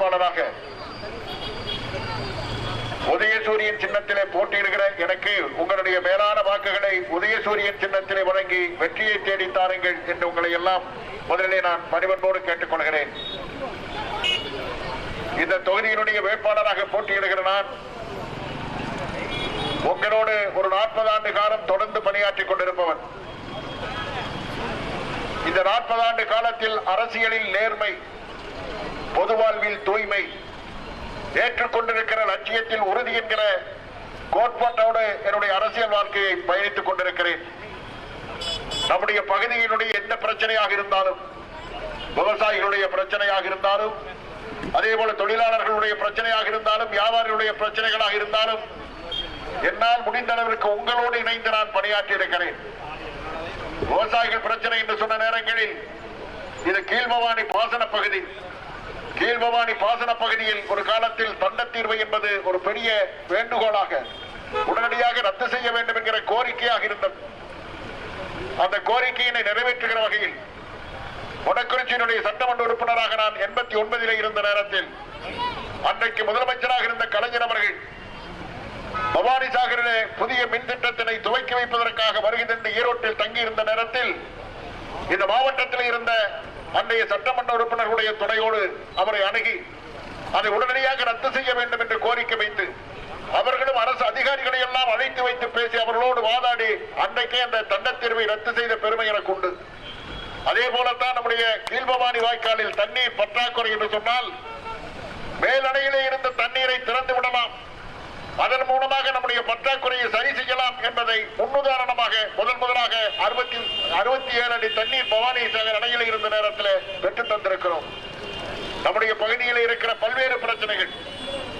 வேட்பாளராக உதயசூரியன் சின்னத்திலே போட்டியிடுகிற எனக்கு உங்களுடைய மேலான வாக்குகளை உதயசூரியன் சின்னத்திலே வழங்கி வெற்றியை தேடி தாருங்கள் என்று உங்களை எல்லாம் முதலிலே நான் பணிவன்போடு கேட்டுக்கொள்கிறேன் இந்த தொகுதியினுடைய வேட்பாளராக போட்டியிடுகிற நான் உங்களோடு ஒரு நாற்பது ஆண்டு காலம் தொடர்ந்து பணியாற்றிக் கொண்டிருப்பவன். இந்த நாற்பது ஆண்டு காலத்தில் அரசியலில் நேர்மை பொது வாழ்வில் தூய்மை ஏற்றுக்கொண்டிருக்கிற லட்சியத்தில் உறுதி என்கிற கோட்பாட்டோடு என்னுடைய அரசியல் வாழ்க்கையை பயணித்துக் கொண்டிருக்கிறேன். நம்முடைய பகுதியினுடைய எந்த பிரச்சனையாக இருந்தாலும் விவசாயிகளுடைய பிரச்சனையாக இருந்தாலும் அதே போல தொழிலாளர்களுடைய பிரச்சனையாக இருந்தாலும் வியாபாரிகளுடைய பிரச்சனைகளாக இருந்தாலும் என்னால் முடிந்த அளவிற்கு உங்களோடு இணைந்து நான் பணியாற்றி இருக்கிறேன். விவசாயிகள் பிரச்சனை என்று சொன்ன நேரங்களில் இது கீழ்பவானி பாசன பகுதி. கீழ்பவானி பாசன பகுதியில் ஒரு காலத்தில் தண்ட தீர்வு என்பது ஒரு பெரிய வேண்டுகோளாக உடனடியாக ரத்து செய்ய வேண்டும் என்கிற கோரிக்கையாக இருந்தது. அந்த கோரிக்கையினை நிறைவேற்றுகிற வகையில் வடக்குறிச்சியினுடைய சட்டமன்ற உறுப்பினராக நான் எண்பத்தி ஒன்பதிலே இருந்த நேரத்தில் அன்றைக்கு முதலமைச்சராக இருந்த கலைஞர் அவர்கள் பவானி சாகரிலே புதிய மின் திட்டத்தினை துவக்கி வைப்பதற்காக வருகின்ற ஈரோட்டில் தங்கியிருந்த நேரத்தில் இந்த மாவட்டத்தில் இருந்த அன்றைய சட்டமன்ற உறுப்பினர்களுடைய துணையோடு அவரை அணுகி அதை உடனடியாக ரத்து செய்ய வேண்டும் என்று கோரிக்கை வைத்து அவர்களும் அரசு அதிகாரிகளை எல்லாம் அழைத்து வைத்து பேசி அவர்களோடு வாதாடி அன்றைக்கே அந்த தண்ட தீர்வை ரத்து செய்த பெருமை எனக்கு உண்டு. அதே போலத்தான் நம்முடைய கீழ்பவானி வாய்க்காலில் தண்ணீர் பற்றாக்குறை என்று சொன்னால் மேலணையிலே இருந்த தண்ணீரை திறந்து விடலாம். அதன் மூலமாக நம்முடைய பற்றாக்குறையை சரி செய்யலாம் என்பதை முன்னுதாரணமாக முதன் முதலாக அறுபத்தி அறுபத்தி ஏழு அடி தண்ணீர் பவானி சாகர் அணையில் இருந்த நேரத்தில் பெற்று தந்திருக்கிறோம். நம்முடைய பகுதியில் இருக்கிற பல்வேறு பிரச்சனைகள்.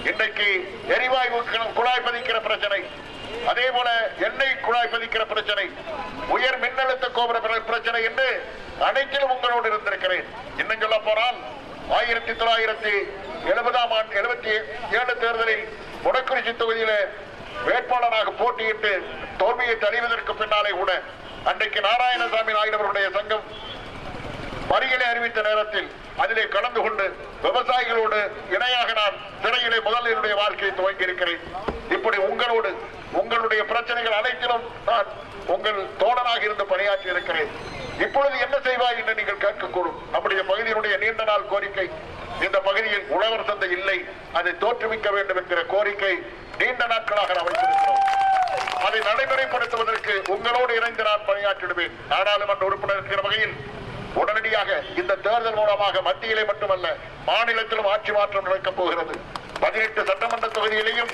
இன்றைக்கு எரிவாயு குழாய் பதிக்கிற பிரச்சனை அதே போல எண்ணெய் குழாய் பதிக்கிற பிரச்சனை உயர் மின்னழுத்த கோபுர பிர- பிரச்சனை என்று அனைத்திலும் உங்களோடு இருந்திருக்கிறேன். இன்னும் சொல்ல போனால் ஆயிரத்தி தொள்ளாயிரத்தி எழுபதாம் ஆண்டு எழுபத்தி ஏழு தேர்தலில் முடக்குறிச்சி தொகுதியில வேட்பாளராக போட்டியிட்டு தோல்வியை தறிவதற்கு பின்னாலே கூட அன்றைக்கு நாராயணசாமி நாயுடு அவருடைய சங்கம் வரிகளை அறிவித்த நேரத்தில் அதிலே கலந்து கொண்டு விவசாயிகளோடு இணையாக நான் சிறையிலே முதல் என்னுடைய வாழ்க்கையை துவங்கி இருக்கிறேன் இப்படி உங்களோடு உங்களுடைய பிரச்சனைகள் அனைத்திலும் நான் உங்கள் தோழனாக இருந்து பணியாற்றி இருக்கிறேன் இப்பொழுது என்ன செய்வாய் என்று நீங்கள் கேட்கக்கூடும். நம்முடைய பகுதியினுடைய நீண்ட நாள் கோரிக்கை இந்த பகுதியில் உழவர் சந்தை இல்லை அதை தோற்றுவிக்க வேண்டும் என்கிற கோரிக்கை நீண்ட நாட்களாக நாம் வைத்திருக்கிறோம். அதை நடைமுறைப்படுத்துவதற்கு உங்களோடு இணைந்து நான் பணியாற்றிடுவேன். நாடாளுமன்ற உறுப்பினர் இருக்கிற வகையில் உடனடியாக இந்த தேர்தல் மூலமாக மத்தியிலே மட்டுமல்ல மாநிலத்திலும் ஆட்சி மாற்றம் நடக்கப் போகிறது. பதினெட்டு சட்டமன்ற தொகுதியிலையும்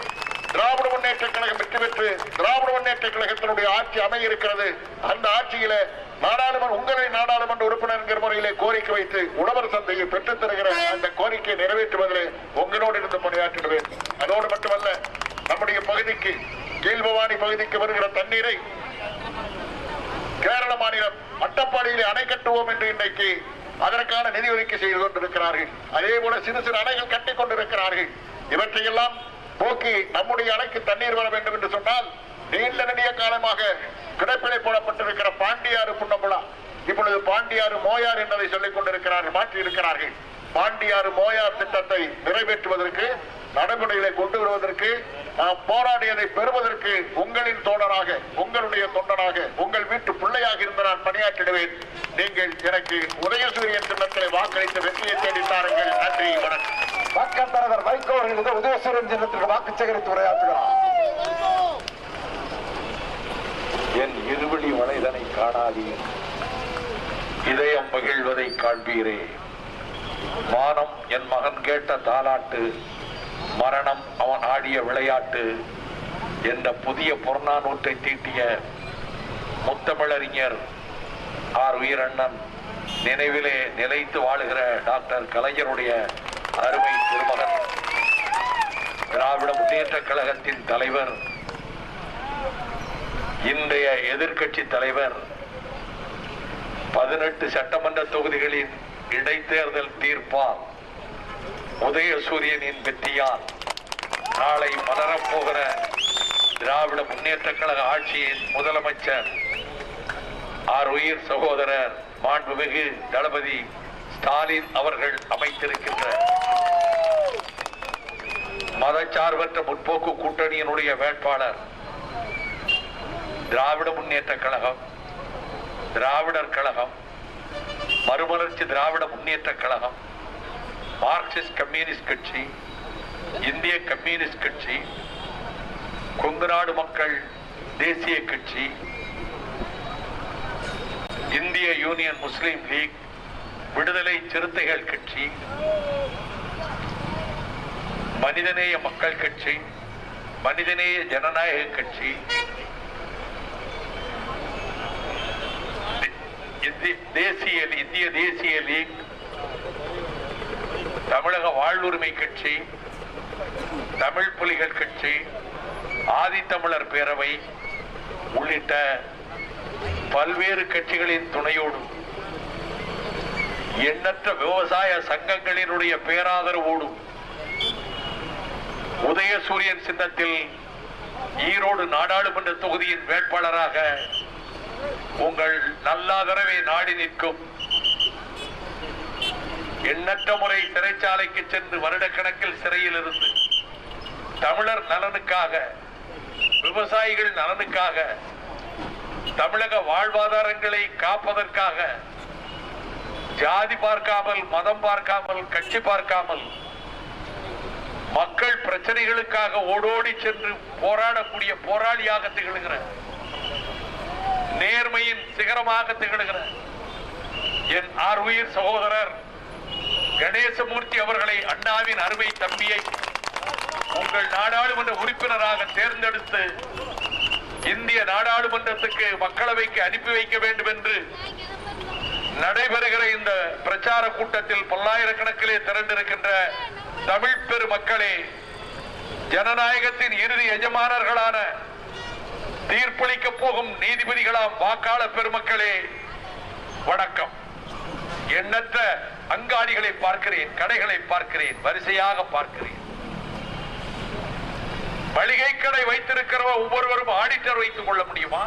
திராவிட முன்னேற்ற கழகம் வெற்றி பெற்று திராவிட முன்னேற்ற கழகத்தினுடைய ஆட்சி அமைய இருக்கிறது அந்த ஆட்சியில நாடாளுமன்ற உங்களை நாடாளுமன்ற உறுப்பினர் என்கிற முறையிலே கோரிக்கை வைத்து உழவர் சந்தையை பெற்றுத் தருகிற அந்த கோரிக்கையை நிறைவேற்றுவதிலே உங்களோடு இருந்து பணியாற்றிடுவேன் அதோடு மட்டுமல்ல நம்முடைய பகுதிக்கு கீழ்பவானி பகுதிக்கு வருகிற தண்ணீரை கேரள மாநிலம் அட்டப்பாடியிலே அணை கட்டுவோம் என்று இன்றைக்கு அதற்கான நிதி ஒதுக்கீடு செய்து கொண்டிருக்கிறார்கள். அதே போல சிறு சிறு அணைகள் கட்டிக் கொண்டிருக்கிறார்கள். இவற்றையெல்லாம் போக்கி நம்முடைய அணைக்கு தண்ணீர் வர வேண்டும் என்று சொன்னால் நீண்ட நெடிய காலமாக கிடப்பிலை போடப்பட்டிருக்கிற பாண்டியாறு புன்னம்புலா. இப்பொழுது பாண்டியாறு மோயார் என்பதை சொல்லிக் கொண்டிருக்கிறார்கள் மாற்றி இருக்கிறார்கள். பாண்டியாறு மோயார் திட்டத்தை நிறைவேற்றுவதற்கு நடைமுறைகளை கொண்டு வருவதற்கு நாம் போராடியதை பெறுவதற்கு உங்களின் தோழராக உங்களுடைய தொண்டனாக உங்கள் வீட்டு பிள்ளையாக இருந்து நான் பணியாற்றிடுவேன். நீங்கள் எனக்கு உதயசூரியன் திட்டத்தை வாக்களித்து வெற்றியை தேடித்தாருங்கள் நன்றி வணக்கம். மக்கள் வைகோ அவர்கள் இந்த உதயசூரன் சின்னத்திற்கு வாக்கு சேகரித்து உரையாற்றுகிறார். என் இருவழி வளைதனை காணாதீர். இதயம் மகிழ்வதை காண்பீரே. மானம் என் மகன் கேட்ட தாலாட்டு மரணம் அவன் ஆடிய விளையாட்டு என்ற புதிய புறநானூற்றை தீட்டிய முத்தமிழறிஞர் ஆர் வீரண்ணன் நினைவிலே நிலைத்து வாழுகிற டாக்டர் கலைஞருடைய அருமை திருமகன். திராவிட முன்னேற்ற கழகத்தின் தலைவர் இன்றைய எதிர்க்கட்சி தலைவர் பதினெட்டு சட்டமன்ற தொகுதிகளின் இடைத்தேர்தல் தீர்ப்பால் உதயசூரியனின் வெற்றியால் நாளை மலரப்போகிற திராவிட முன்னேற்ற கழக ஆட்சியின் முதலமைச்சர் ஆர் உயிர் சகோதரர் மாண்புமிகு தளபதி ஸ்டாலின் அவர்கள் அமைத்திருக்கின்ற மதச்சார்பற்ற முற்போக்கு கூட்டணியினுடைய வேட்பாளர் திராவிட முன்னேற்ற கழகம் திராவிடர் கழகம் மறுமலர்ச்சி திராவிட முன்னேற்ற கழகம் மார்க்சிஸ்ட் கம்யூனிஸ்ட் கட்சி இந்திய கம்யூனிஸ்ட் கட்சி கொங்கு நாடு மக்கள் தேசிய கட்சி இந்திய யூனியன் முஸ்லீம் லீக் விடுதலை சிறுத்தைகள் கட்சி மனிதநேய மக்கள் கட்சி மனிதநேய ஜனநாயக கட்சி தேசிய இந்திய தேசிய லீக் தமிழக வாழ்வுரிமை கட்சி தமிழ் புலிகள் கட்சி ஆதித்தமிழர் பேரவை உள்ளிட்ட பல்வேறு கட்சிகளின் துணையோடு எண்ணற்ற விவசாய சங்கங்களினுடைய பேராதரவோடும் உதயசூரியன் சின்னத்தில் ஈரோடு நாடாளுமன்ற தொகுதியின் வேட்பாளராக உங்கள் நல்லாதரவை நாடி நிற்கும். எண்ணற்ற முறை சிறைச்சாலைக்கு சென்று வருடக்கணக்கில் சிறையில் இருந்து தமிழர் நலனுக்காக விவசாயிகள் நலனுக்காக தமிழக வாழ்வாதாரங்களை காப்பதற்காக ஜாதி பார்க்காமல் மதம் பார்க்காமல் கட்சி பார்க்காமல் மக்கள் பிரச்சனைகளுக்காக ஓடோடி சென்று போராடக்கூடிய போராளியாக திகழ்கிற நேர்மையின் சிகரமாக திகழ்கிற என் ஆர் உயிர் சகோதரர் கணேசமூர்த்தி அவர்களை அண்ணாவின் அருமை தம்பியை உங்கள் நாடாளுமன்ற உறுப்பினராக தேர்ந்தெடுத்து இந்திய நாடாளுமன்றத்துக்கு மக்களவைக்கு அனுப்பி வைக்க வேண்டும் என்று நடைபெறுகிற இந்த பிரச்சார கூட்டத்தில் பல்லாயிரக்கணக்கிலே திரண்டிருக்கின்ற தமிழ் பெருமக்களே ஜனநாயகத்தின் இறுதி எஜமானர்களான தீர்ப்பளிக்க போகும் நீதிபதிகளாம் வாக்காள பெருமக்களே வணக்கம். எண்ணற்ற அங்காடிகளை பார்க்கிறேன் கடைகளை பார்க்கிறேன் வரிசையாக பார்க்கிறேன். மளிகை கடை வைத்திருக்கிறவ ஒவ்வொருவரும் ஆடிட்டர் வைத்துக் கொள்ள முடியுமா?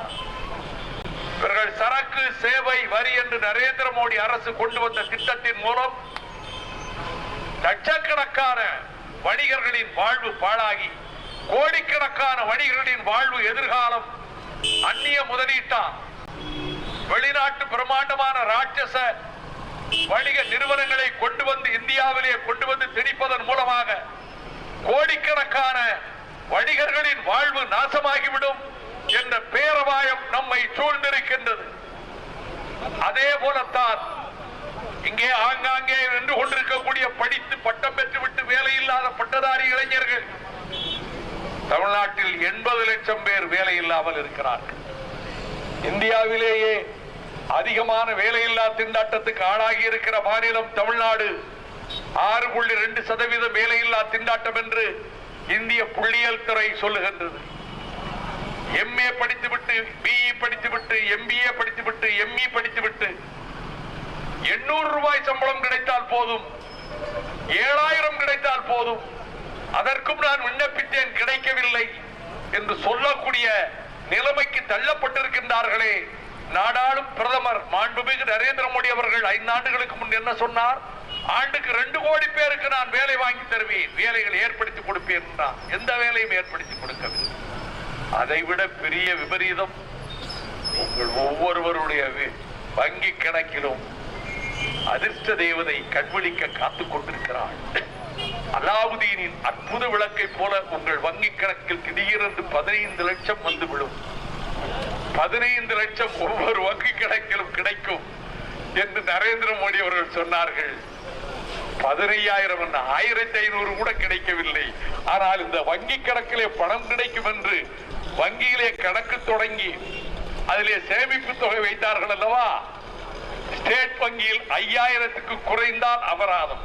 இவர்கள் சரக்கு சேவை வரி என்று நரேந்திர மோடி அரசு கொண்டு வந்த திட்டத்தின் மூலம் லட்சக்கணக்கான வணிகர்களின் வாழ்வு பாழாகி கோடிக்கணக்கான வணிகர்களின் வாழ்வு எதிர்காலம் அந்நிய முதலீட்டா? வெளிநாட்டு பிரம்மாண்டமான ராட்சச வணிக நிறுவனங்களை கொண்டு வந்து இந்தியாவிலே கொண்டு வந்து திணிப்பதன் மூலமாக கோடிக்கணக்கான வணிகர்களின் வாழ்வு நாசமாகிவிடும் என்ற பேரபாயம் நம்மை சூழ்ந்திருக்கின்றது. அதே போலத்தான் இங்கே ஆங்காங்கே நின்று கொண்டிருக்கக்கூடிய படித்து பட்டம் பெற்றுவிட்டு வேலை இல்லாத பட்டதாரி இளைஞர்கள் தமிழ்நாட்டில் எண்பது லட்சம் பேர் வேலை இல்லாமல் இருக்கிறார்கள். இந்தியாவிலேயே அதிகமான வேலையில்லா திண்டாட்டத்துக்கு ஆளாகி இருக்கிற மாநிலம் தமிழ்நாடு. ஆறு புள்ளி ரெண்டு சதவீதம் வேலையில்லா திண்டாட்டம் என்று இந்திய புள்ளியியல் துறை சொல்லுகின்றது. எம்ஏ படித்துவிட்டு பிஇ படித்துவிட்டு எம்பிஏ படித்துவிட்டு எம்இ படித்துவிட்டு எண்ணூறு ரூபாய் சம்பளம் கிடைத்தால் போதும். ஏழாயிரம் கிடைத்தால் போதும். அதற்கும் நான் விண்ணப்பித்தேன் கிடைக்கவில்லை என்று சொல்லக்கூடிய நிலைமைக்கு தள்ளப்பட்டிருக்கின்றார்களே. நாடாளும் பிரதமர் மாண்புமிகு நரேந்திர மோடி அவர்கள் ஐந்தாண்டுகளுக்கு முன் என்ன சொன்னார்? ஆண்டுக்கு ரெண்டு கோடி பேருக்கு நான் வேலை வாங்கி தருவேன். வேலைகள் ஏற்படுத்தி கொடுப்பேன் என்றார். எந்த வேலையும் ஏற்படுத்தி கொடுக்கவில்லை. அதைவிட பெரிய விபரீதம். உங்கள் ஒவ்வொருவருடைய வங்கி கணக்கிலும் அதிர்ஷ்ட தேவதை கண்விழிக்க காத்துக் கொண்டிருக்கிறாள். அலாவுதீனின் அற்புத விளக்கை போல உங்கள் வங்கி கணக்கில் திடீரென்று பதினைந்து லட்சம் வந்து விடும் பதினைந்து லட்சம் ஒவ்வொரு வங்கி கணக்கிலும் கிடைக்கும் என்று நரேந்திர மோடி அவர்கள் சொன்னார்கள். பதினையாயிரம் ஆயிரத்தி ஐநூறு கூட கிடைக்கவில்லை. ஆனால் இந்த வங்கி கணக்கிலே பணம் கிடைக்கும் என்று வங்கியிலே கணக்கு தொடங்கி அதிலே சேமிப்பு தொகை வைத்தார்கள் அல்லவா? ஸ்டேட் வங்கியில் ஐயாயிரத்துக்கு குறைந்தால் அபராதம்.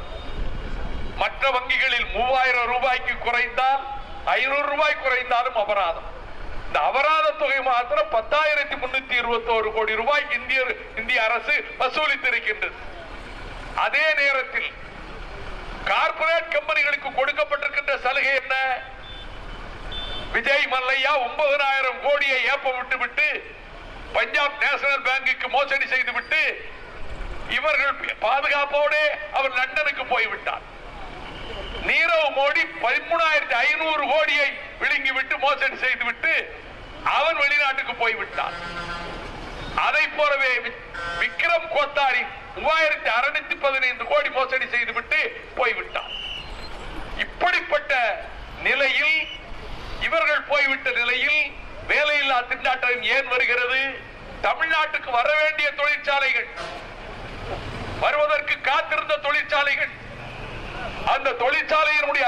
மற்ற வங்கிகளில் மூவாயிரம் ரூபாய்க்கு குறைந்தால் ஐநூறு ரூபாய் குறைந்தாலும் அபராதம். இந்த அபராத தொகை மாத்திரம் பத்தாயிரத்தி முன்னூத்தி இருபத்தோரு கோடி ரூபாய் இந்திய இந்திய அரசு வசூலித்திருக்கின்றது. அதே நேரத்தில் கார்ப்பரேட் கம்பெனிகளுக்கு கொடுக்கப்பட்டிருக்கின்ற சலுகை என்ன? விஜய் மல்லையா ஒன்பதனாயிரம் கோடியை ஏப்ப விட்டு விட்டு பஞ்சாப் நேஷனல் பேங்குக்கு மோசடி செய்து விட்டு இவர்கள் பாதுகாப்போடு அவர் லண்டனுக்கு போய்விட்டார் நீரவ் மோடி பதிமூணாயிரத்தி ஐநூறு கோடியை விழுங்கி விட்டு மோசடி செய்து விட்டு அவன் வெளிநாட்டுக்கு போய்விட்டான் அதை போலவே விக்ரம் கோத்தாரி மூவாயிரத்தி அறுநூத்தி பதினைந்து கோடி மோசடி செய்துவிட்டு போய்விட்டான் இப்படிப்பட்ட நிலையில் இவர்கள் போய்விட்ட நிலையில் வேலையில்லா திண்டாட்டம் ஏன் வருகிறது? தமிழ்நாட்டுக்கு வர வேண்டிய தொழிற்சாலைகள் வருவதற்கு காத்திருந்த தொழிற்சாலைகள் அந்த தொழிற்சாலையினுடைய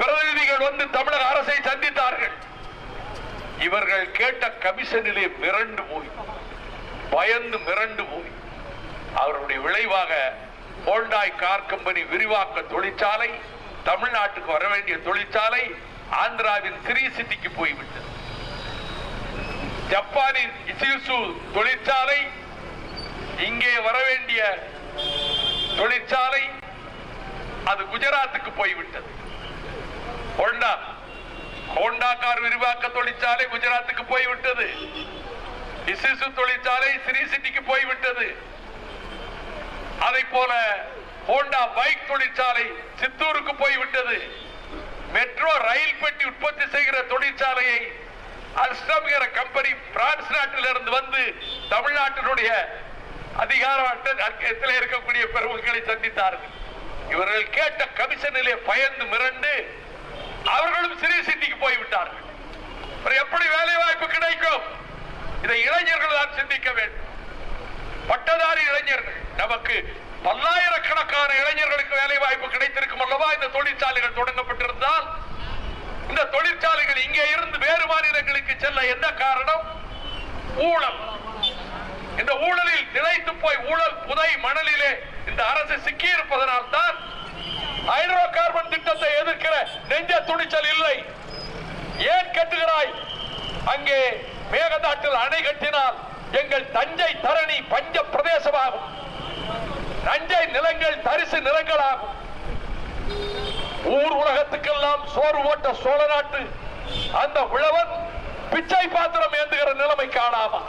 பிரதிநிதிகள் வந்து தமிழக அரசை சந்தித்தார்கள். இவர்கள் கேட்ட கமிஷனிலே மிரண்டு போய் பயந்து மிரண்டு போய் அவருடைய விளைவாக ஹோண்டாய் கார் கம்பெனி விரிவாக்க தொழிற்சாலை தமிழ்நாட்டுக்கு வர வேண்டிய தொழிற்சாலை ஆந்திராவின் சிறி சிட்டிக்கு போய்விட்டது. ஜப்பானின் இசிசு தொழிற்சாலை இங்கே வரவேண்டிய தொழிற்சாலை அது குஜராத்துக்கு போய்விட்டது. ஹோண்டா ஹோண்டா கார் விரிவாக்க தொழிற்சாலை குஜராத்துக்கு போய்விட்டது. இசிசு தொழிற்சாலை ஸ்ரீ சிட்டிக்கு போய்விட்டது. அதை போல ஹோண்டா பைக் தொழிற்சாலை சித்தூருக்கு போய்விட்டது. மெட்ரோ ரயில் பெட்டி உற்பத்தி செய்கிற தொழிற்சாலையை அல்ஸ்டம் கம்பெனி பிரான்ஸ் நாட்டிலிருந்து வந்து தமிழ்நாட்டினுடைய அதிகாரத்தில் இருக்கக்கூடிய பெருமக்களை சந்தித்தார்கள். இவர்கள் கேட்ட கமிஷனிலே பயந்து மிரண்டு அவர்களும் சிறிய சிட்டிக்கு போய்விட்டார்கள். எப்படி வேலை வாய்ப்பு கிடைக்கும்? இதை இளைஞர்கள் தான் சிந்திக்க வேண்டும். பட்டதாரி இளைஞர்கள் நமக்கு பல்லாயிரக்கணக்கான இளைஞர்களுக்கு வேலை வாய்ப்பு கிடைத்திருக்கும் அல்லவா? இந்த தொழிற்சாலைகள் தொடங்கப்பட்டிருந்தால் இந்த தொழிற்சாலைகள் இங்கே இருந்து வேறு மாநிலங்களுக்கு செல்ல என்ன காரணம்? ஊழல். இந்த ஊழலில் நிலைத்து போய் ஊழல் புதை மணலிலே இந்த அரசு சிக்கியிருப்பதனால் தான் ஹைட்ரோ கார்பன் திட்டத்தை எதிர்க்கிற நெஞ்ச துணிச்சல் இல்லை. ஏன் கட்டுகிறாய்? அங்கே மேகதாட்டில் அணை கட்டினால் எங்கள் தஞ்சை தரணி பஞ்ச பிரதேசமாகும். நஞ்சை நிலங்கள் தரிசு நிலங்களாகும். ஊர் உலகத்துக்கெல்லாம் சோறு ஓட்ட சோழ நாட்டு அந்த உழவன் பிச்சை பாத்திரம் ஏந்துகிற நிலைமை காணாமா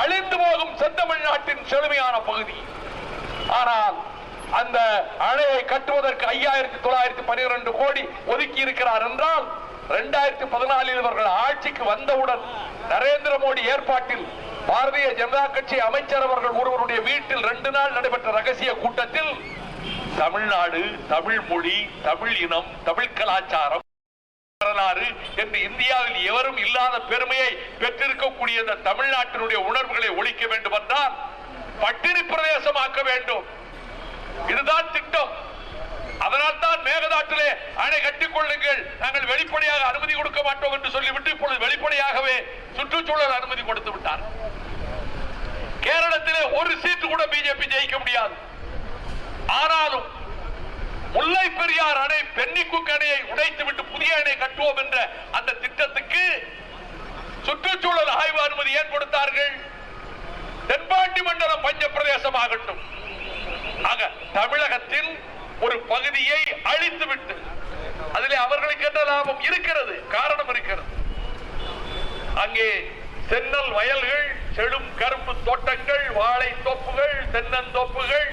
அழிந்து போகும் செந்தமிழ்நாட்டின் செழுமையான பகுதி. ஆனால் அந்த அணையை கட்டுவதற்கு ஐயாயிரத்தி தொள்ளாயிரத்தி பனிரெண்டு கோடி ஒதுக்கி இருக்கிறார் என்றால் இரண்டாயிரத்தி பதினாலில் இவர்கள் ஆட்சிக்கு வந்தவுடன் நரேந்திர மோடி ஏற்பாட்டில் பாரதிய ஜனதா கட்சி அமைச்சர் அவர்கள் ஒருவருடைய வீட்டில் ரெண்டு நாள் நடைபெற்ற ரகசிய கூட்டத்தில் தமிழ்நாடு தமிழ் மொழி தமிழ் இனம் தமிழ் கலாச்சாரம் வரலாறு என்று இந்தியாவில் எவரும் இல்லாத பெருமையை பெற்றிருக்கக்கூடிய இந்த தமிழ்நாட்டினுடைய உணர்வுகளை ஒழிக்க வேண்டும் என்றால் பட்டினி பிரதேசமாக்க வேண்டும். இதுதான் திட்டம். அதனால் தான் மேகதாட்டிலே அணை கட்டிக் கொள்ளுங்கள் நாங்கள் வெளிப்படையாக அனுமதி கொடுக்க மாட்டோம் என்று சொல்லிவிட்டு இப்பொழுது வெளிப்படையாகவே சுற்றுச்சூழல் அனுமதி கொடுத்து விட்டார். கேரளத்திலே ஒரு சீட்டு கூட பிஜேபி ஜெயிக்க முடியாது. ஆனாலும் முல்லை பெரியார் அணை பென்னிக்குக் அணையை உடைத்து விட்டு புதிய அணை கட்டுவோம் என்ற அந்த திட்டத்துக்கு சுற்றுச்சூழல் ஆய்வு அனுமதி ஏன் கொடுத்தார்கள்? தென்பாண்டி மண்டலம் பஞ்ச பிரதேசமாகட்டும் ஆக தமிழகத்தின் ஒரு பகுதியை அழித்துவிட்டு அதிலே அவர்களுக்கு என்ன லாபம் இருக்கிறது காரணம் இருக்கிறது. அங்கே சென்னல் வயல்கள் செழும் கரும்பு தோட்டங்கள் வாழை தோப்புகள் தென்னந்தோப்புகள்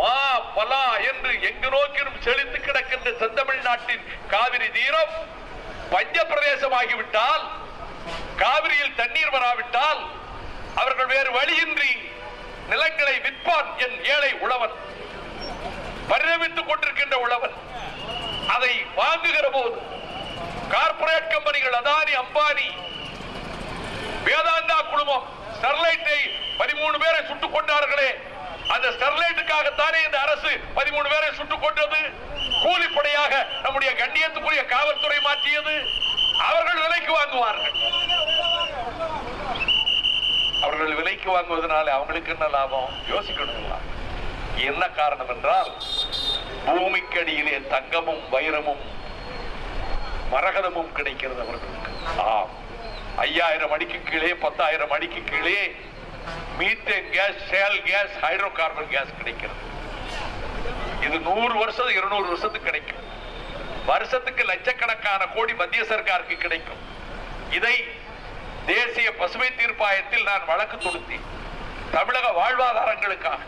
மா பலா என்று எங்கு நோக்கிலும் செழித்து கிடக்கின்ற செந்தமிழ்நாட்டின் காவிரி தீரம் பஞ்ச பிரதேசமாகிவிட்டால் காவிரியில் தண்ணீர் வராவிட்டால் அவர்கள் வேறு வழியின்றி நிலங்களை விற்பான் என் ஏழை உழவன். பரிணமித்துக் கொண்டிருக்கின்ற உழவன் அதை வாங்குகிற போது கார்ப்பரேட் கம்பெனிகள் அதானி அம்பானி வேதாந்தா குழுமம் ஸ்டெர்லைட்டை பதிமூணு பேரை சுட்டுக் கொண்டார்களே. அந்த ஸ்டெர்லைட்டுக்காகத்தானே இந்த அரசு பதிமூணு பேரை சுட்டுக் கொண்டது கூலிப்படையாக நம்முடைய கண்ணியத்துக்குரிய காவல்துறை மாற்றியது. அவர்கள் விலைக்கு வாங்குவார்கள். அவர்கள் விலைக்கு வாங்குவதனால அவங்களுக்கு என்ன லாபம்? யோசிக்கணுங்களா? என்ன காரணம் என்றால் பூமிக்கடியிலே தங்கமும் வைரமும் மரகதமும் கிடைக்கிறது அவர்களுக்கு. ஆம். ஐயாயிரம் அடிக்கு கீழே பத்தாயிரம் அடிக்கு கீழே methane gas shale gas hydrocarbon gas கிடைக்கிறது. இது நூறு வருஷம் இருநூறு வருஷத்துக்கு கிடைக்கும். வருஷத்துக்கு லட்சக்கணக்கான கோடி மத்திய சர்க்காருக்கு கிடைக்கும். இதை தேசிய பசுமை தீர்ப்பாயத்தில் நான் வழக்கு தொடுத்தேன். தமிழக வாழ்வாதாரங்களுக்காக.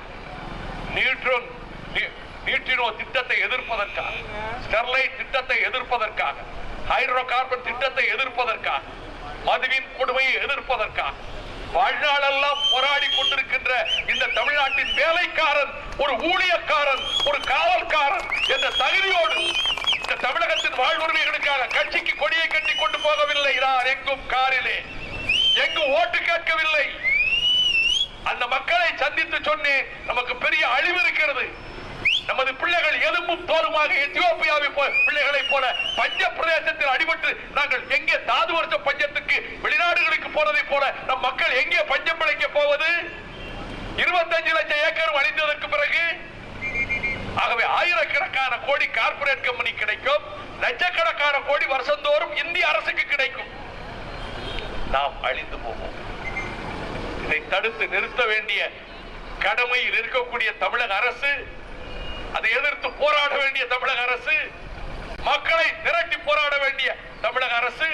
நியூட்ரோன் நி- நியூட்ரினோ திட்டத்தை எதிர்ப்பதற்காக ஸ்டெர்லைட் திட்டத்தை எதிர்ப்பதற்காக ஹைட்ரோ கார்பன் திட்டத்தை எதிர்ப்பதற்காக மதுவின் கொடுமையை எதிர்ப்பதற்காக வாழ்நாளெல்லாம் போராடி கொண்டிருக்கின்ற இந்த தமிழ்நாட்டின் வேலைக்காரன் ஒரு ஊழியக்காரன் ஒரு காவல்காரன் என்ற தகுதியோடு இந்த தமிழகத்தின் வாழ்வுரிமைகளுக்காக கட்சிக்கு கொடியை கட்டி கொண்டு போகவில்லை நான் எங்கும் காரிலே. எங்கும் ஓட்டு கேட்கவில்லை. அந்த மக்களை சந்தித்து சொன்னேன் நமக்கு பெரிய அழிவு இருக்கிறது. நமது பிள்ளைகள் எலும்பும் தோலுமாக எத்தியோப்பியாவை போ- பிள்ளைகளைப் போல பஞ்ச பிரதேசத்தில் அடிபட்டு நாங்கள் எங்கே தாது வருஷ பஞ்சத்துக்கு வெளிநாடுகளுக்கு போனதை போல நம் மக்கள் எங்கே பஞ்சம் பிழைக்க போவது? இருபத்தஞ்சு லட்சம் ஏக்கர் அழிந்ததற்கு பிறகு? ஆகவே ஆயிரக்கணக்கான கோடி கார்ப்பரேட் கம்பெனி கிடைக்கும். லட்சக்கணக்கான கோடி வருஷந்தோறும் இந்திய அரசுக்கு கிடைக்கும். நாம் அழிந்து போவோம். இதை தடுத்து நிறுத்த வேண்டிய கடமையில் இருக்கக்கூடிய தமிழக அரசு அதை எதிர்த்து போராட வேண்டிய தமிழக அரசு மக்களை திரட்டி போராட வேண்டிய தமிழக அரசு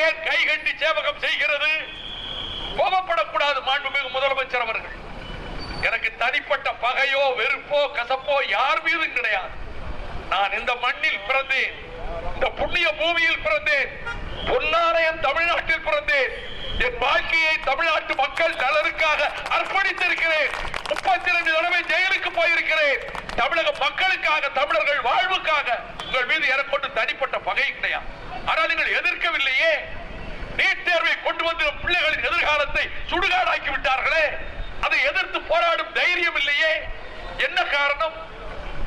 ஏன் கைகட்டி சேவகம் செய்கிறது? கோபப்படக்கூடாது மாண்புமிகு முதலமைச்சர் அவர்கள். எனக்கு தனிப்பட்ட பகையோ வெறுப்போ கசப்போ யார் மீதும் கிடையாது. நான் இந்த மண்ணில் பிறந்தேன். இந்த புண்ணிய பூமியில் பிறந்தேன். பொன்னாரையன் தமிழ்நாட்டில் பிறந்தேன். என் வாழ்க்கையை தமிழ்நாட்டு மக்கள் நலனுக்காக அர்ப்பணித்திருக்கிறேன். முப்பத்தி ரெண்டு தடவை ஜெயிலுக்கு போயிருக்கிறேன். தமிழக மக்களுக்காக தமிழர்கள் வாழ்வுக்காக. உங்கள் மீது எனக்கு கொண்டு தனிப்பட்ட பகை கிடையா ஆனால் நீங்கள் எதிர்க்கவில்லையே. நீட் தேர்வை கொண்டு வந்து பிள்ளைகளின் எதிர்காலத்தை சுடுகாடாக்கி விட்டார்களே. அதை எதிர்த்து போராடும் தைரியம் இல்லையே. என்ன காரணம்?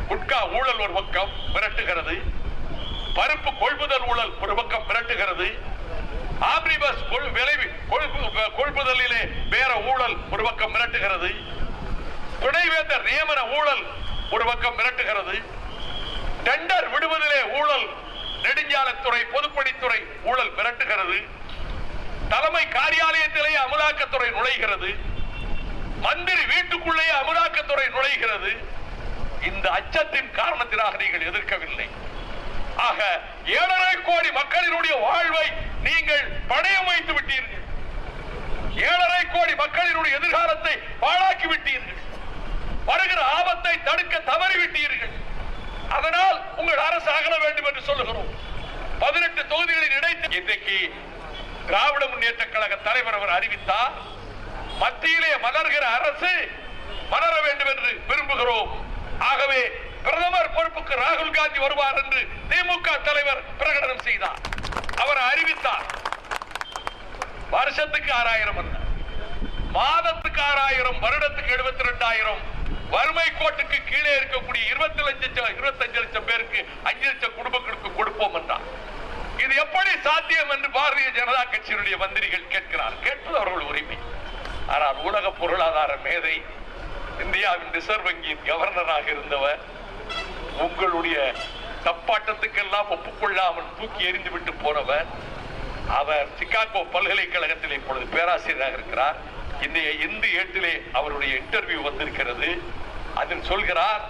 குட்கா ஊழல் ஒரு பக்கம் மிரட்டுகிறது. பருப்பு கொள்முதல் ஊழல் ஒரு பக்கம் மிரட்டுகிறது. ஆம்னிபஸ் கொள்- கொள்முதலிலே வேற ஊழல் ஒரு பக்கம் மிரட்டுகிறது. துணைவேந்தர் நியமன ஊழல் ஒரு பக்கம் மிரட்டுகிறது. டெண்டர் விடுவதிலே ஊழல் நெடுஞ்சாலைத்துறை பொதுப்பணித்துறை ஊழல் மிரட்டுகிறது. தலைமை காரியாலயத்திலே அமலாக்கத்துறை நுழைகிறது. மந்திரி வீட்டுக்குள்ளேயே அமலாக்கத்துறை நுழைகிறது. இந்த அச்சத்தின் காரணத்தினாக நீங்கள் எதிர்க்கவில்லை. ஆக ஏழரை கோடி மக்களினுடைய வாழ்வை நீங்கள் பணயம் வைத்து விட்டீர்கள். ஏழரை கோடி மக்களினுடைய எதிர்காலத்தை பாழாக்கி விட்டீர்கள். வருகிற ஆபத்தை தடுக்க தவறிவிட்டீர்கள் அதனால் உங்கள் அரசு அகல வேண்டும் என்று சொல்லுகிறோம். பதினெட்டு தொகுதிகளில் இணைத்து இன்றைக்கு திராவிட முன்னேற்ற கழக தலைவர் அவர் அறிவித்தார் மத்தியிலே மலர்கிற அரசு மலர வேண்டும் என்று விரும்புகிறோம். ஆகவே பிரதமர் பொறுப்புக்கு ராகுல் காந்தி வருவார் என்று திமுக தலைவர் பிரகடனம் செய்தார். அவர் அறிவித்தார். வருஷத்துக்கு ஆறாயிரம் அல்ல. மாதத்துக்கு ஆறாயிரம் வருடத்துக்கு எழுபத்தி ரெண்டாயிரம் வறுமை கோட்டுக்கு கீழே இருக்கக்கூடிய இருபத்தி லட்சம் இருபத்தஞ்சு லட்சம் பேருக்கு அஞ்சு லட்சம் குடும்பங்களுக்கு கொடுப்போம் என்றார். இது எப்படி சாத்தியம் என்று பாரதிய ஜனதா கட்சியினுடைய மந்திரிகள் கேட்கிறார் கேட்பது அவர்கள் உரிமை. ஆனால் உலக பொருளாதார மேதை இந்தியாவின் ரிசர்வ் வங்கியின் கவர்னராக இருந்தவர் உங்களுடைய தப்பாட்டத்துக்கெல்லாம் ஒப்புக்கொள்ளாமல் தூக்கி எறிந்து விட்டு போனவர் அவர் சிகாகோ பல்கலைக்கழகத்தில் இப்பொழுது பேராசிரியராக இருக்கிறார். இன்றைய இந்து ஏட்டிலே அவருடைய இன்டர்வியூ வந்திருக்கிறது. அதில் சொல்கிறார்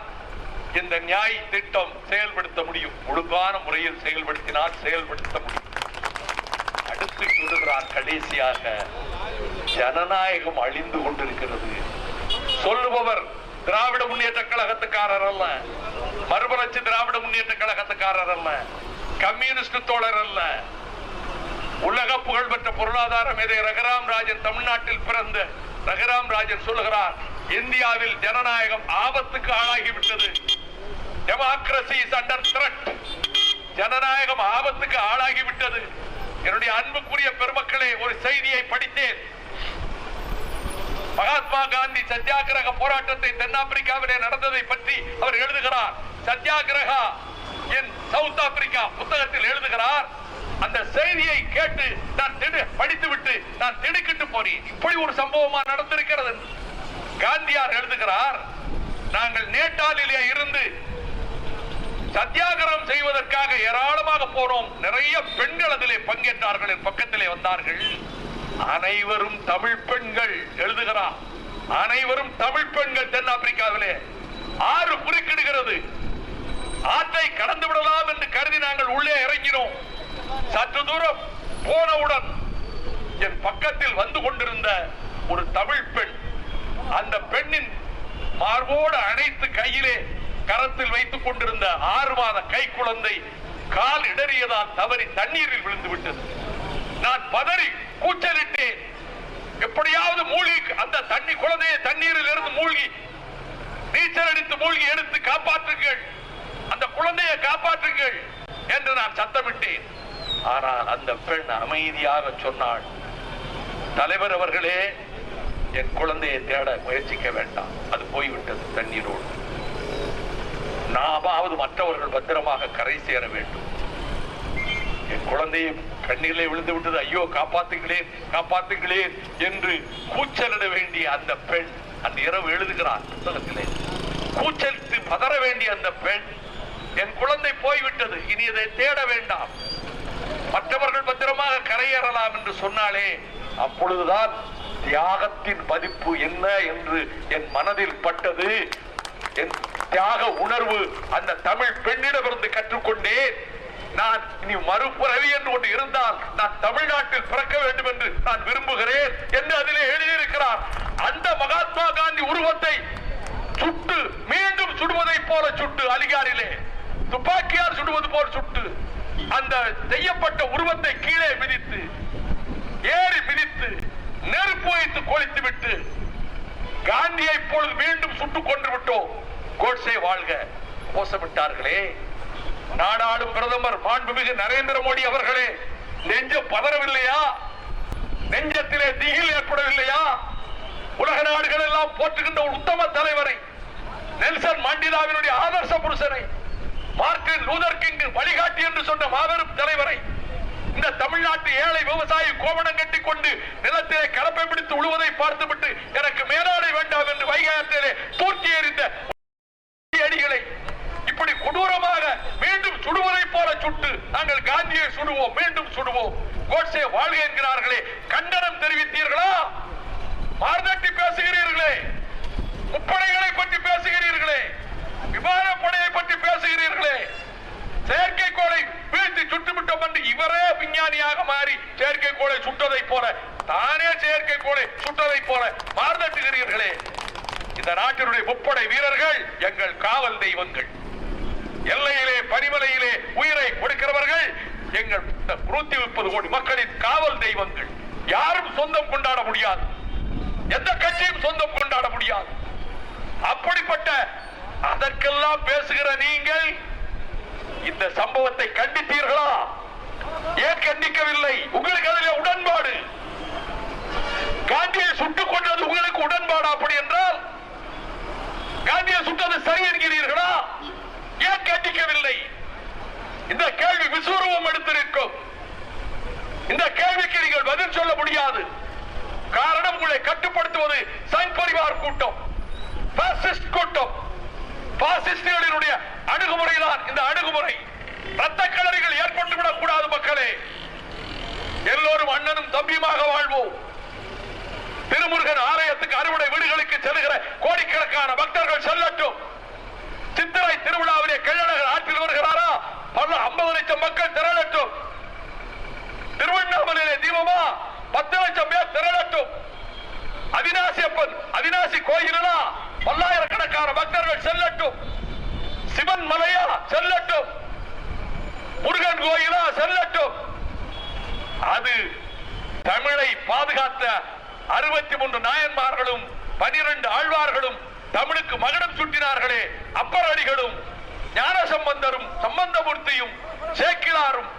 இந்த நியாய திட்டம் செயல்படுத்த முடியும். ஒழுங்கான முறையில் செயல்படுத்தினால் செயல்படுத்த முடியும். அடுத்து சொல்லுகிறார் கடைசியாக ஜனநாயகம் அழிந்து கொண்டிருக்கிறது. சொல்லுபவர் திராவிட முன்னேற்ற கழகத்துக்காரர் அல்ல. மறுமலர்ச்சி திராவிட முன்னேற்ற கழகத்துக்காரர் அல்ல. கம்யூனிஸ்ட் தோழர் அல்ல. உலக புகழ்பெற்ற பொருளாதார மேதை ரகுராம் ராஜன் தமிழ்நாட்டில் பிறந்த ரகுராம் ராஜன் சொல்லுகிறார்? இந்தியாவில் ஜனநாயகம் ஆபத்துக்கு ஆளாகிவிட்டது. டெமோக்ரசி இஸ் அண்டர் த்ரெட் ஜனநாயகம் ஆபத்துக்கு ஆளாகிவிட்டது. என்னுடைய அன்புக்குரிய பெருமக்களே ஒரு செய்தியை படித்தேன். மகாத்மா காந்தி சத்தியாகிரக போராட்டத்தை தென்னாப்பிரிக்காவிலே நடந்ததை பற்றி அவர் எழுதுகிறார். சத்தியாகிரகா என் சவுத் ஆப்பிரிக்கா புத்தகத்தில் எழுதுகிறார். அந்த செய்தியை கேட்டு நான் திடு படித்துவிட்டு நான் திடுக்கிட்டு போனேன். இப்படி ஒரு சம்பவமா நடந்திருக்கிறது. காந்தியார் எழுதுகிறார் நாங்கள் நேட்டாலிலே இருந்து சத்தியாகிரகம் செய்வதற்காக ஏராளமாக போனோம். நிறைய பெண்கள் அதிலே பங்கேற்றார்கள். என் பக்கத்திலே வந்தார்கள். அனைவரும் தமிழ் பெண்கள் எழுதுகிறார் அனைவரும் தமிழ் பெண்கள் தென்னாப்பிரிக்காவிலே. ஆறு குறுக்கிடுகிறது. ஆற்றை கடந்து விடலாம் என்று கருதி நாங்கள் உள்ளே இறங்கினோம். சற்று தூரம் போனவுடன் என் பக்கத்தில் வந்து கொண்டிருந்த ஒரு தமிழ் பெண் அந்த பெண்ணின் மார்போடு அணைத்து கையிலே கரத்தில் வைத்துக் கொண்டிருந்த ஆறு மாத கை குழந்தை கால் இடறியதால் தவறி தண்ணீரில் விழுந்து விட்டது. நான் பதறி கூச்சலிட்டேன் எப்படியாவது மூழ்கி அந்த தண்ணி குழந்தையை தண்ணீரில் இருந்து மூழ்கி நீச்சல் அடித்து மூழ்கி எடுத்து காப்பாற்றுங்கள். அந்த குழந்தையை காப்பாற்றுங்கள் என்று நான் சத்தமிட்டேன். ஆனால் அந்த பெண் அமைதியாக சொன்னாள் தலைவர் அவர்களே என் குழந்தையை தேட முயற்சிக்க வேண்டாம். அது போய்விட்டது தண்ணீரோடு. நாமாவது மற்றவர்கள் பத்திரமாக கரை சேர வேண்டும். என் குழந்தையை கண்ணிலே விழுந்து விட்டது. ஐயோ காப்பாத்துங்களேன் காப்பாத்துங்களேன் என்று கூச்சலிட வேண்டிய அந்த பெண் அந்த இரவு எழுதுகிறார் புத்தகத்திலே. கூச்சலிட்டு பதற வேண்டிய அந்த பெண் என் குழந்தை போய்விட்டது இனி இதை தேட வேண்டாம். மற்றவர்கள் பத்திரமாக கரையேறலாம் என்று சொன்னாலே அப்பொழுதுதான் தியாகத்தின் மதிப்பு என்ன என்று என் மனதில் பட்டது. என் தியாக உணர்வு அந்த தமிழ் பெண்ணிடமிருந்து கற்றுக்கொண்டேன். நான் இனி மறுபிறவி என்று ஒன்று இருந்தால் நான் தமிழ்நாட்டில் பிறக்க வேண்டும் என்று நான் விரும்புகிறேன் என்று அதிலே எழுதியிருக்கிறார். அந்த மகாத்மா காந்தி உருவத்தை சுட்டு மீண்டும் சுடுவதை போல சுட்டு அலிகாரிலே. துப்பாக்கியார் சுடுவது போல் சுட்டு அந்த செய்யப்பட்ட உருவத்தை கீழே மிதித்து ஏறி மிதித்து நெருப்பு வைத்து கொளித்து விட்டு காந்தியை இப்பொழுது மீண்டும் சுட்டுக் கொண்டு விட்டோம். கோட்சே வாழ்க. கோஷமிட்டார்களே நாடாளு பிரதமர் மாண்புமிகு நரேந்திர மோடி அவர்களே நெஞ்சம் பதறவில்லையா? நெஞ்சத்திலே திகில் ஏற்படவில்லையா? உலக நாடுகள் எல்லாம் போற்றுகின்ற உத்தம தலைவரை நெல்சன் மண்டிதாவினுடைய ஆதர்ச புருஷனை மார்க்கின் லூதர் கிங் வழிகாட்டி என்று சொன்ன மாபெரும் தலைவரை இந்த தமிழ்நாட்டு ஏழை விவசாயி கோவணம் கட்டிக் கொண்டு நிலத்திலே கலப்பை பிடித்து உழுவதை பார்த்துவிட்டு எனக்கு மேலாடை வேண்டாம் என்று வைகாயத்திலே தூக்கி எறிந்த அடிகளை இப்படி கொடூரமாக மீண்டும் சுடுவதை போல சுட்டு நாங்கள் காந்தியை சுடுவோம் மீண்டும் சுடுவோம். கோட்ஸே வாழ்க என்கிறார்களே கண்டனம் தெரிவித்தீர்களா? மார்தட்டி பேசுகிறீர்களே முப்படைகளை பற்றி பேசுகிறீர்களே விமானப்படையை பற்றி பேசுகிறீர்களே செயற்கைக்கோளை வீழ்த்தி சுட்டுவிட்டோம் என்று இவரே விஞ்ஞானியாக மாறி செயற்கைக்கோளை சுட்டதை போல தானே செயற்கைக்கோளை சுட்டதை போல மார்தட்டுகிறீர்களே. இந்த நாட்டினுடைய முப்படை வீரர்கள் எங்கள் காவல் தெய்வங்கள். எல்லையிலே பனிமலையிலே உயிரை கொடுக்கிறவர்கள் எங்கள் நூத்தி முப்பது கோடி மக்களின் காவல் தெய்வங்கள் யாரும் சொந்தம் கொண்டாட முடியாது. எந்த கட்சியும் சொந்தம் கொண்டாட முடியாது. அப்படிப்பட்ட அதற்கெல்லாம் பேசுகிற நீங்கள் இந்த சம்பவத்தை கண்டித்தீர்களா? ஏன் கண்டிக்கவில்லை? உங்களுக்கு அதில் உடன்பாடு. காந்தியை சுட்டுக் கொண்டது உங்களுக்கு உடன்பாடு அப்படி என்றால் காந்தியை சுட்டது சரி என்கிறீர்களா? ஏன் கண்டிக்கவில்லை? கேள்வி விசுவரூபம் எடுத்திருக்கும். இந்த கேள்விக்கு நீங்கள் பதில் சொல்ல முடியாது. காரணம் உங்களை கட்டுப்படுத்துவது சங் பரிவார் கூட்டம் கூட்டம். பாசிஸ்டுகளினுடைய அணுகுமுறைதான் இந்த அணுகுமுறை. ரத்த கலரிகள் ஏற்பட்டுவிடக் கூடாது மக்களே. எல்லோரும் அண்ணனும் தம்பியுமாக வாழ்வோம். திருமுருகன் ஆலயத்துக்கு அறுவடை வீடுகளுக்கு செல்கிற கோடிக்கணக்கான பக்தர்கள் செல்லட்டும். சித்திரை திருவிழாவிலே கள்ளழகர் ஆற்றில் வருகிறார் பல ஐம்பது லட்சம் மக்கள் திரளட்டும். திருவண்ணாமலையிலே தீபமா? பத்து லட்சம் பேர் திரளட்டும். அவினாசி அப்பன் அவினாசி கோயிலா பல்லாயிரக்கணக்கான பக்தர்கள் செல்லட்டும். சிவன் மலையா? செல்லட்டும். முருகன் கோயிலா? செல்லட்டும். அது தமிழை பாதுகாத்த அறுபத்தி மூன்று நாயன்மார்களும் பனிரெண்டு ஆழ்வார்களும் தமிழுக்கு மகனம் சுட்டினார்களே அப்பரடிகளும். ஞான சம்பந்தரும் சம்பந்தமூர்த்தியும் சேக்கிலாரும்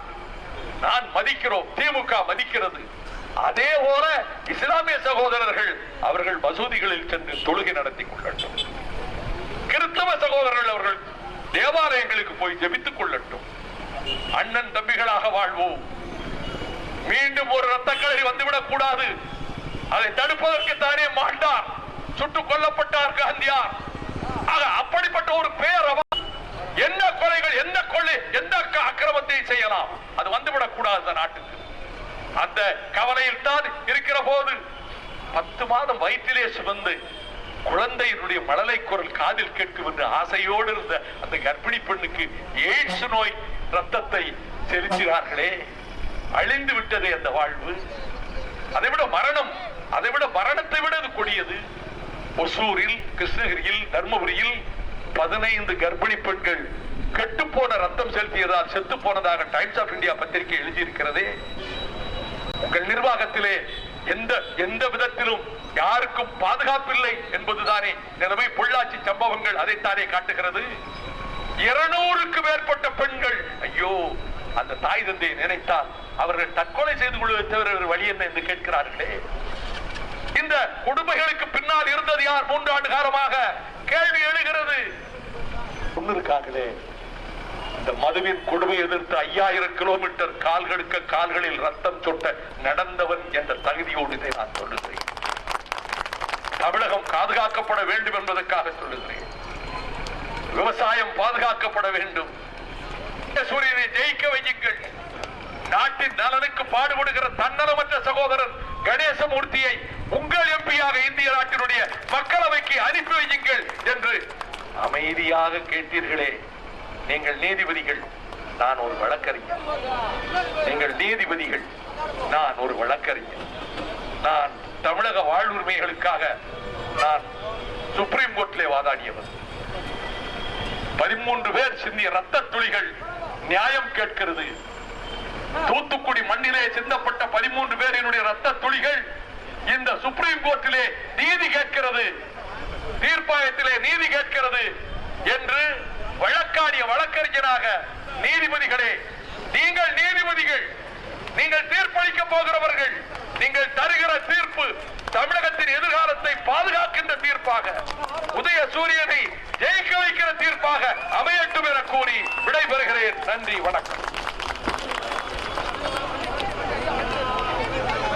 நான் மதிக்கிறோம் திமுக மதிக்கிறது. அதே போல இஸ்லாமிய சகோதரர்கள் அவர்கள் மசூதிகளில் சென்று தொழுகை நடத்தி கொள்ளட்டும். கிறிஸ்தவ சகோதரர்கள் அவர்கள் தேவாலயங்களுக்கு போய் ஜெபித்துக் கொள்ளட்டும். அண்ணன் தம்பிகளாக வாழ்வோம். மீண்டும் ஒரு ரத்த களரி வந்துவிடக் கூடாது. அதை தடுப்பதற்கு தானே மாட்டார் சுட்டுக் கொல்லப்பட்டார் காந்தியார். அப்படிப்பட்ட ஒரு பேரவ என்ன கொலைகள் எந்த கொள்ளை எந்த அக்கிரமத்தை செய்யலாம்? அது வந்துவிடக் கூடாது நாட்டுக்கு. அந்த கவலையில் தான் இருக்கிற போது பத்து மாதம் வயிற்றிலே சுமந்து குழந்தையினுடைய மழலை குரல் காதில் கேட்கும் என்று ஆசையோடு இருந்த அந்த கர்ப்பிணி பெண்ணுக்கு எய்ட்ஸ் நோய் ரத்தத்தை செலுத்தினார்களே. அழிந்து விட்டது அந்த வாழ்வு. அதை விட மரணம் அதை விட மரணத்தை விட அது கொடியது. ஒசூரில் கிருஷ்ணகிரியில் தர்மபுரியில் பதினைந்து கர்ப்பிணி பெண்கள் கெட்டுப்போன ரத்தம் செலுத்தியதால் செத்து போனதாக டைம்ஸ் ஆஃப் இந்தியா பத்திரிகை எழுதியிருக்கிறதே உங்கள் நிர்வாகத்திலே எந்த எந்த விதத்திலும் யாருக்கும் பாதுகாப்பில்லை என்பதுதானே நிலைமை. பொள்ளாச்சி சம்பவங்கள் அதைத்தானே காட்டுகிறது. இருநூறுக்கு மேற்பட்ட பெண்கள் ஐயோ அந்த தாய் தந்தையை நினைத்தால் அவர்கள் தற்கொலை செய்து கொள்வதை தவிர வழி என்ன என்று கேட்கிறார்களே. இந்த கொடுமைகளுக்கு பின்னால் இருந்தது யார்? மூன்று ஆண்டு காலமாக கேள்வி எழுகிறது. முன்னிருக்காங்களே இந்த மதுவின் கொடுமை எதிர்த்து ஐயாயிரம் கிலோமீட்டர் கால்களுக்கு கால்களில் ரத்தம் சொட்ட நடந்தவன் என்ற தகுதியோடு இதை நான் சொல்லுகிறேன். தமிழகம் பாதுகாக்கப்பட வேண்டும் என்பதற்காக சொல்லுகிறேன். விவசாயம் பாதுகாக்கப்பட வேண்டும். சூரியனை ஜெயிக்க வையுங்கள். நாட்டின் நலனுக்கு பாடுபடுகிற தன்னலமற்ற சகோதரர் கணேசமூர்த்தியை உங்கள் எம்பியாக இந்திய நாட்டினுடைய மக்களவைக்கு அனுப்பி வையுங்கள் என்று அமைதியாக கேட்டீர்களே. நீங்கள் நீதிபதிகள் நான் ஒரு வழக்கறிஞர். நீங்கள் நீதிபதிகள் நான் ஒரு வழக்கறிஞர். நான் தமிழக வாழ்வுரிமைகளுக்காக நான் சுப்ரீம் கோர்ட்டிலே வாதாடியவர். பதிமூன்று பேர் சிந்திய ரத்த துளிகள் நியாயம் கேட்கிறது. தூத்துக்குடி மண்ணிலே சிந்தப்பட்ட பதிமூன்று பேரினுடைய ரத்த துளிகள் இந்த சுப்ரீம் கோர்ட்டிலே நீதி கேட்கிறது. தீர்ப்பாயத்திலே நீதி கேட்கிறது என்று வழக்காடிய வழக்கறிஞராக நீதிபதிகளே நீங்கள் நீதிபதிகள் நீங்கள் தீர்ப்பளிக்க போகிறவர்கள் நீங்கள் தருகிற தீர்ப்பு தமிழகத்தின் எதிர்காலத்தை பாதுகாக்கின்ற தீர்ப்பாக உதய சூரியனை ஜெயிக்க வைக்கிற தீர்ப்பாக அமையட்டும் என கூறி விடைபெறுகிறேன். நன்றி வணக்கம்.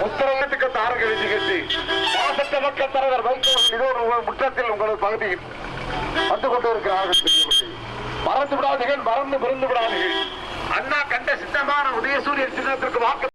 உத்தரவாதத்துக்கு தாரக நிகழ்ச்சி மாசத்த மக்கள் தலைவர் வைகோ இதோ உங்கள் முற்றத்தில் உங்களது பகுதியில் வந்து கொண்டிருக்கிறார்கள். மறந்து விடாதீர்கள் மறந்து பிறந்து விடாதீர்கள் அண்ணா கண்ட சித்தமான உதயசூரியன் சின்னத்திற்கு வாக்கு